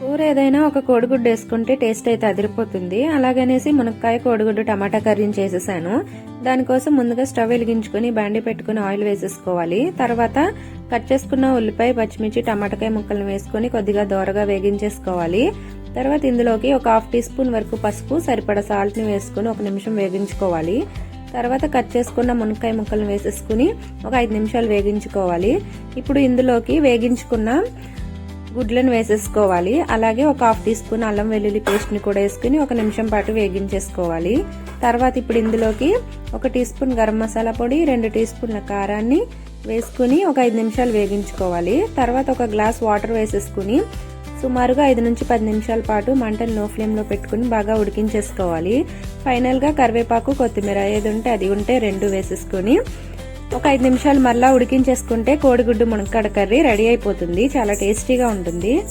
కూర ఏదైనా ఒక కోడిగుడ్డు వేసుకుంటే టేస్ట్ అయితే అదిరిపోతుంది. అలాగనేసి మునక్కాయ కోడిగుడ్డు టమాటా కర్రీని చేసేసాను. దానికోసం ముందుగా స్టవ్ వెలిగించుకొని బాండి పెట్టుకుని ఆయిల్ వేసేసుకోవాలి. తర్వాత కట్ చేసుకున్న ఉల్లిపాయ పచ్చిమిర్చి టమాటాకాయ ముక్కలను వేసుకొని కొద్దిగా దోరగా వేగించేసుకోవాలి. తర్వాత ఇందులోకి ఒక హాఫ్ టీ స్పూన్ వరకు పసుపు సరిపడా సాల్ట్ని వేసుకుని ఒక నిమిషం వేగించుకోవాలి. తర్వాత కట్ చేసుకున్న మునక్కాయ ముక్కలను వేసేసుకుని ఒక ఐదు నిమిషాలు వేగించుకోవాలి. ఇప్పుడు ఇందులోకి వేగించుకున్న గుడ్లను వేసేసుకోవాలి. అలాగే ఒక హాఫ్ టీ స్పూన్ అల్లం వెల్లుల్లి పేస్ట్ని కూడా వేసుకుని ఒక నిమిషం పాటు వేగించేసుకోవాలి. తర్వాత ఇప్పుడు ఇందులోకి ఒక టీ స్పూన్ గరం మసాలా పొడి రెండు టీ స్పూన్ల కారాన్ని వేసుకుని ఒక ఐదు నిమిషాలు వేగించుకోవాలి. తర్వాత ఒక గ్లాస్ వాటర్ వేసేసుకుని సుమారుగా ఐదు నుంచి పది నిమిషాల పాటు మంటను లో ఫ్లేమ్లో పెట్టుకుని బాగా ఉడికించేసుకోవాలి. ఫైనల్గా కరివేపాకు కొత్తిమీర ఏది ఉంటే అది ఉంటే రెండు వేసేసుకుని ఒక ఐదు నిమిషాలు మళ్ళా ఉడికించేసుకుంటే కోడిగుడ్డు మునక్కాడ కర్రీ రెడీ అయిపోతుంది. చాలా టేస్టీగా ఉంటుంది.